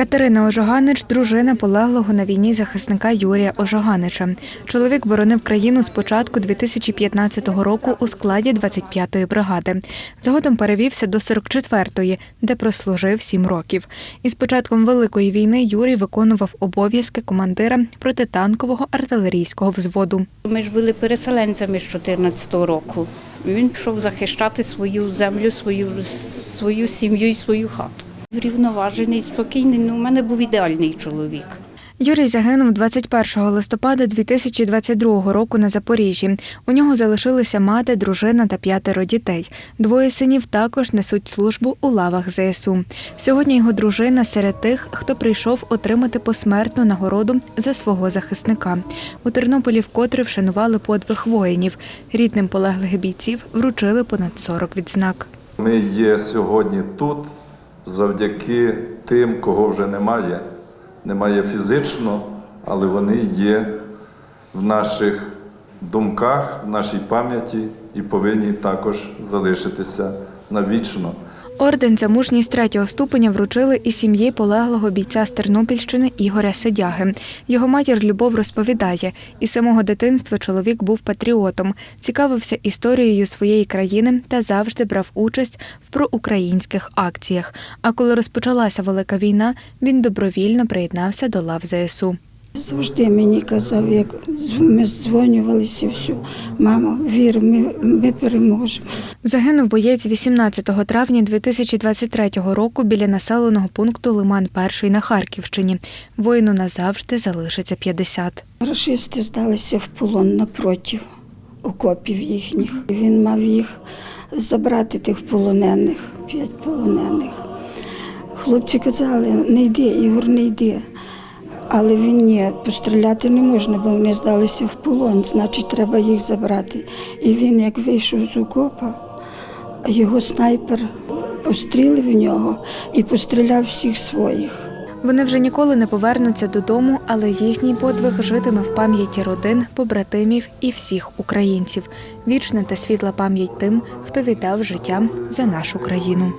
Катерина Ожоганич – дружина полеглого на війні захисника Юрія Ожоганича. Чоловік боронив країну з початку 2015 року у складі 25-ї бригади. Згодом перевівся до 44-ї, де прослужив 7 років. Із початком Великої війни Юрій виконував обов'язки командира протитанкового артилерійського взводу. Ми ж були переселенцями з 14 року. Він пішов захищати свою землю, свою, свою сім'ю і свою хату. Врівноважений, спокійний. Ну, у мене був ідеальний чоловік. Юрій загинув 21 листопада 2022 року на Запоріжжі. У нього залишилися мати, дружина та п'ятеро дітей. Двоє синів також несуть службу у лавах ЗСУ. Сьогодні його дружина серед тих, хто прийшов отримати посмертну нагороду за свого захисника. У Тернополі вкотре вшанували подвиг воїнів. Рідним полеглих бійців вручили понад 40 відзнак. Ми є сьогодні тут завдяки тим, кого вже немає. Немає фізично, але вони є в наших думках, в нашій пам'яті і повинні також залишитися навічно. Орден за мужність третього ступеня вручили і сім'ї полеглого бійця з Тернопільщини Ігоря Сидяги. Його матір Любов розповідає, із самого дитинства чоловік був патріотом, цікавився історією своєї країни та завжди брав участь в проукраїнських акціях. А коли розпочалася велика війна, він добровільно приєднався до лав ЗСУ. Завжди мені казав, як ми дзвонювалися, все, мамо, вір, ми, ми переможемо. Загинув боєць 18 травня 2023 року біля населеного пункту Лиман Перший на Харківщині. Воїну назавжди залишиться 50. Рашисти здалися в полон напротив окопів їхніх. Він мав їх забрати тих полонених, п'ять полонених. Хлопці казали, не йди, Ігор, не йди. Але він ні, постріляти не можна, бо вони здалися в полон, значить, треба їх забрати. І він, як вийшов з окопа, його снайпер пострілив в нього і постріляв всіх своїх. Вони вже ніколи не повернуться додому, але їхній подвиг житиме в пам'яті родин, побратимів і всіх українців. Вічна та світла пам'ять тим, хто віддав життя за нашу країну.